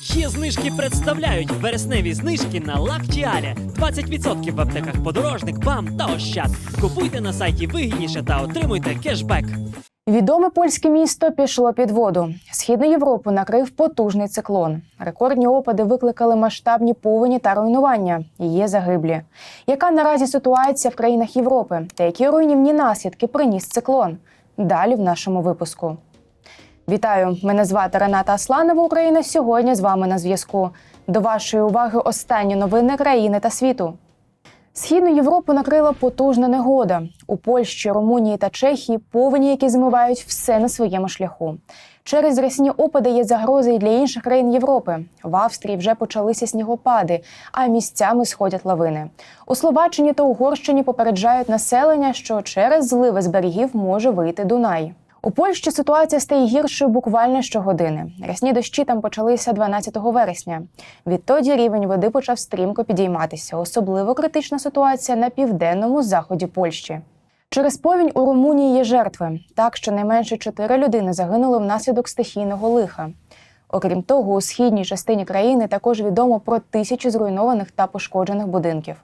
Є знижки представляють вересневі знижки на Лактіалі. 20% в аптеках подорожник, БАМ та Ощад. Купуйте на сайті вигідніше та отримуйте кешбек. Відоме польське місто пішло під воду. Східну Європу накрив потужний циклон. Рекордні опади викликали масштабні повені та руйнування. Є загиблі. Яка наразі ситуація в країнах Європи та які руйнівні наслідки приніс циклон? Далі в нашому випуску. Вітаю! Мене звати Рената Асланова. Україна сьогодні з вами на зв'язку. До вашої уваги останні новини країни та світу. Східну Європу накрила потужна негода. У Польщі, Румунії та Чехії повені, які змивають все на своєму шляху. Через рясні опади є загрози і для інших країн Європи. В Австрії вже почалися снігопади, а місцями сходять лавини. У Словаччині та Угорщині попереджають населення, що через зливи з берегів може вийти Дунай. У Польщі ситуація стає гіршою буквально щогодини. Рясні дощі там почалися 12 вересня. Відтоді рівень води почав стрімко підійматися. Особливо критична ситуація на південному заході Польщі. Через повінь у Румунії є жертви. Так, щонайменше чотири людини загинули внаслідок стихійного лиха. Окрім того, у східній частині країни також відомо про тисячі зруйнованих та пошкоджених будинків.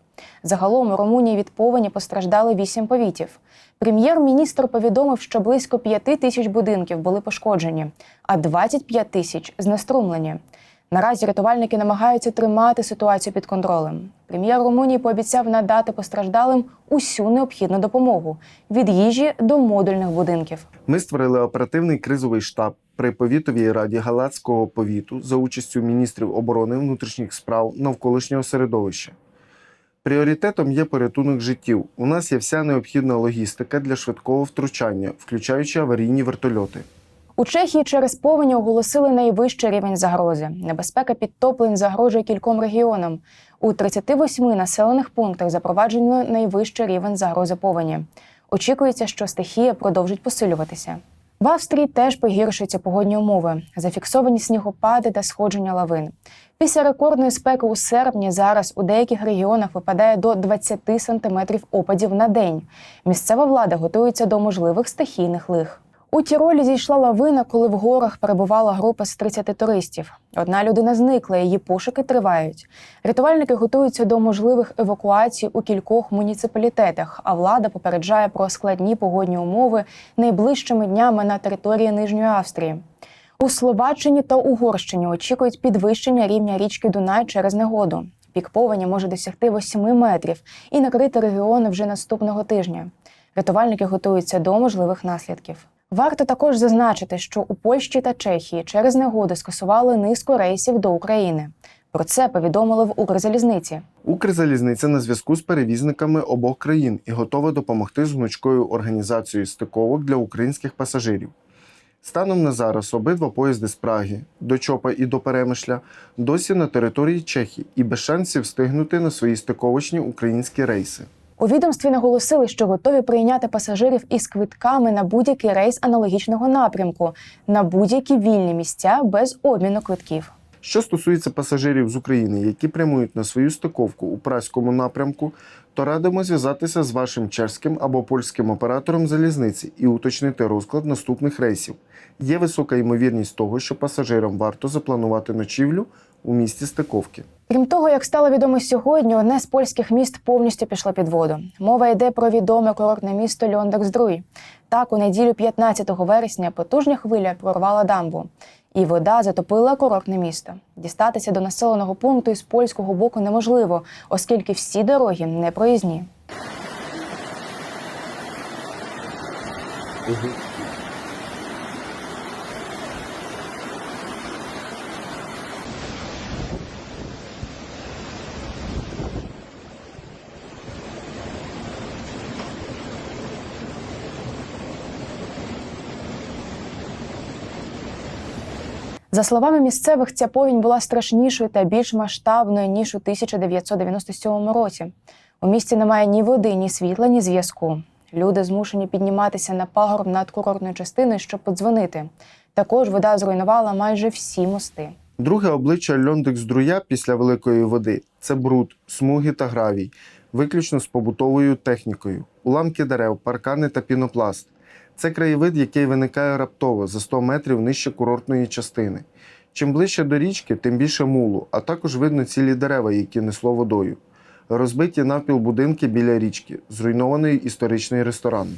Загалом у Румунії від повені постраждали вісім повітів. Прем'єр-міністр повідомив, що близько п'яти тисяч будинків були пошкоджені, а 25 тисяч знеструмлені. Наразі рятувальники намагаються тримати ситуацію під контролем. Прем'єр Румунії пообіцяв надати постраждалим усю необхідну допомогу від їжі до модульних будинків. Ми створили оперативний кризовий штаб при повітовій раді Галацького повіту за участю міністрів оборони внутрішніх справ навколишнього середовища. Пріоритетом є порятунок життів. У нас є вся необхідна логістика для швидкого втручання, включаючи аварійні вертольоти. У Чехії через повені оголосили найвищий рівень загрози. Небезпека підтоплень загрожує кільком регіонам. У 38 населених пунктах запроваджено найвищий рівень загрози повені. Очікується, що стихія продовжить посилюватися. В Австрії теж погіршуються погодні умови, зафіксовані снігопади та сходження лавин. Після рекордної спеки у серпні зараз у деяких регіонах випадає до 20 сантиметрів опадів на день. Місцева влада готується до можливих стихійних лих. У Тіролі зійшла лавина, коли в горах перебувала група з 30 туристів. Одна людина зникла, її пошуки тривають. Рятувальники готуються до можливих евакуацій у кількох муніципалітетах, а влада попереджає про складні погодні умови найближчими днями на території Нижньої Австрії. У Словаччині та Угорщині очікують підвищення рівня річки Дунай через негоду. Пік повені може досягти 8 метрів і накрити регіони вже наступного тижня. Рятувальники готуються до можливих наслідків. Варто також зазначити, що у Польщі та Чехії через негоди скасували низку рейсів до України. Про це повідомили в Укрзалізниці. Укрзалізниця на зв'язку з перевізниками обох країн і готова допомогти з гнучкою організацією стиковок для українських пасажирів. Станом на зараз обидва поїзди з Праги до Чопа і до Перемишля досі на території Чехії і без шансів встигнути на свої стиковочні українські рейси. У відомстві наголосили, що готові прийняти пасажирів із квитками на будь-який рейс аналогічного напрямку, на будь-які вільні місця без обміну квитків. Що стосується пасажирів з України, які прямують на свою стиковку у праському напрямку, то радимо зв'язатися з вашим чеським або польським оператором залізниці і уточнити розклад наступних рейсів. Є висока ймовірність того, що пасажирам варто запланувати ночівлю у місті стиковки. Крім того, як стало відомо сьогодні, одне з польських міст повністю пішло під воду. Мова йде про відоме курортне місто Льондекздруй. Так, у неділю 15 вересня потужня хвиля прорвала дамбу, і вода затопила курортне місто. Дістатися до населеного пункту із польського боку неможливо, оскільки всі дороги не проїзні. За словами місцевих, ця повінь була страшнішою та більш масштабною ніж у 1997 році. У місті немає ні води, ні світла, ні зв'язку. Люди змушені підніматися на пагорб над курортною частиною, щоб подзвонити. Також вода зруйнувала майже всі мости. Друге обличчя Льондекс-Друя після великої води це бруд, смуги та гравій, виключно з побутовою технікою, уламки дерев, паркани та пінопласт. Це краєвид, який виникає раптово за 100 метрів нижче курортної частини. Чим ближче до річки, тим більше мулу, а також видно цілі дерева, які несло водою. Розбиті навпіл будинки біля річки, зруйнований історичний ресторан.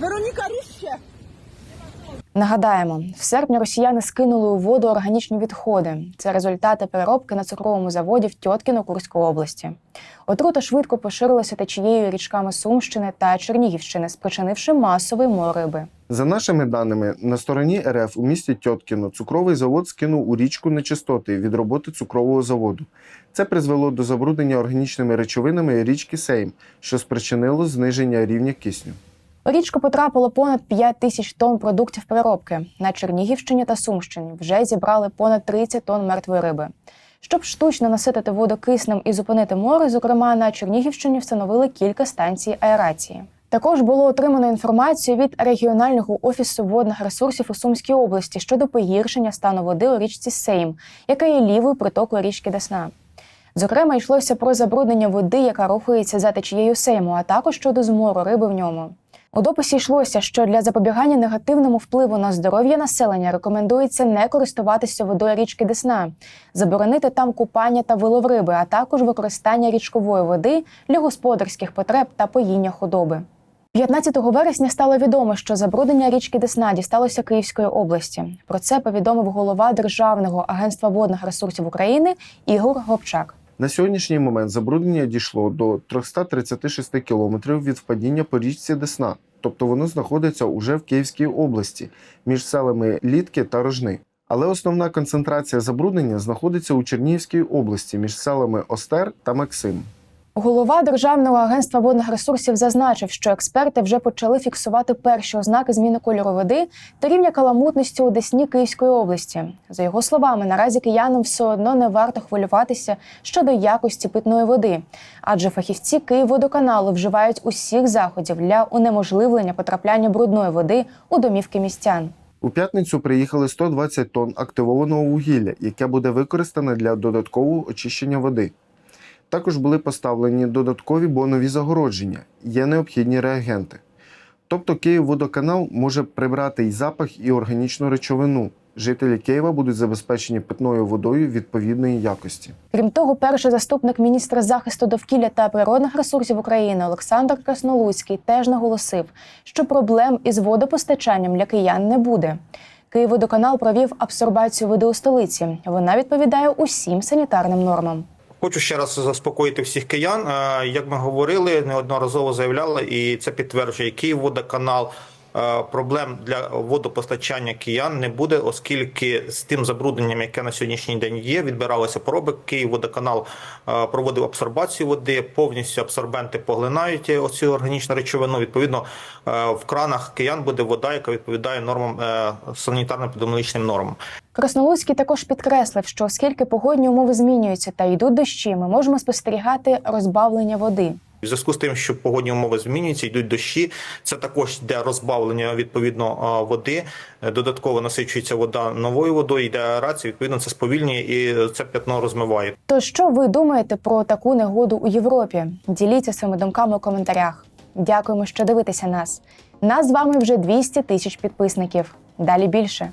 Вероніка Ріще. Нагадаємо, в серпні росіяни скинули у воду органічні відходи. Це результати переробки на цукровому заводі в Тьоткіно Курської області. Отрута швидко поширилася течією річками Сумщини та Чернігівщини, спричинивши масовий мор риби. За нашими даними, на стороні РФ у місті Тьоткіно цукровий завод скинув у річку нечистоти від роботи цукрового заводу. Це призвело до забруднення органічними речовинами річки Сейм, що спричинило зниження рівня кисню. У річку потрапило понад 5 тисяч тонн продуктів переробки. На Чернігівщині та Сумщині вже зібрали понад 30 тонн мертвої риби. Щоб штучно наситити воду киснем і зупинити море, зокрема на Чернігівщині встановили кілька станцій аерації. Також було отримано інформацію від регіонального офісу водних ресурсів у Сумській області щодо погіршення стану води у річці Сейм, яка є лівою притокою річки Десна. Зокрема, йшлося про забруднення води, яка рухається за течією Сейму, а також щодо змору риби в ньому. У дописі йшлося, що для запобігання негативному впливу на здоров'я населення рекомендується не користуватися водою річки Десна, заборонити там купання та вилов риби, а також використання річкової води для господарських потреб та поїння худоби. 15 вересня стало відомо, що забруднення річки Десна дісталося Київської області. Про це повідомив голова Державного агентства водних ресурсів України Ігор Гопчак. На сьогоднішній момент забруднення дійшло до 336 кілометрів від впадіння по річці Десна, тобто воно знаходиться уже в Київській області між селами Літки та Рожни. Але основна концентрація забруднення знаходиться у Чернігівській області між селами Остер та Максим. Голова Державного агентства водних ресурсів зазначив, що експерти вже почали фіксувати перші ознаки зміни кольору води та рівня каламутності у Десні Київської області. За його словами, наразі киянам все одно не варто хвилюватися щодо якості питної води, адже фахівці Київводоканалу вживають усіх заходів для унеможливлення потрапляння брудної води у домівки містян. У п'ятницю приїхали 120 тонн активованого вугілля, яке буде використане для додаткового очищення води. Також були поставлені додаткові бонові загородження, є необхідні реагенти. Тобто Київводоканал може прибрати і запах, і органічну речовину. Жителі Києва будуть забезпечені питною водою відповідної якості. Крім того, перший заступник міністра захисту довкілля та природних ресурсів України Олександр Краснолуцький теж наголосив, що проблем із водопостачанням для киян не буде. Київводоканал провів абсорбацію води у столиці. Вона відповідає усім санітарним нормам. Хочу ще раз заспокоїти всіх киян. Е, Як ми говорили, неодноразово заявляли, і це підтверджує Київводоканал. Е, Проблем для водопостачання киян не буде, оскільки з тим забрудненням, яке на сьогоднішній день є, відбиралися пороби. Київводоканал е, проводив абсорбацію води, повністю абсорбенти поглинають оцю органічну речовину. Відповідно, е, в кранах киян буде вода, яка відповідає нормам е, санітарно-епідеміологічним нормам. Краснолуцький також підкреслив, що оскільки погодні умови змінюються та йдуть дощі, ми можемо спостерігати розбавлення води. В зв'язку з тим, що погодні умови змінюються, йдуть дощі. Це також йде розбавлення відповідно води. Додатково насичується вода новою водою, йде аерація, Відповідно, це сповільнює і це п'ятно розмиває. То що ви думаєте про таку негоду у Європі? Діліться своїми думками у коментарях. Дякуємо, що дивитеся нас. Нас з вами вже 200 тисяч підписників. Далі більше.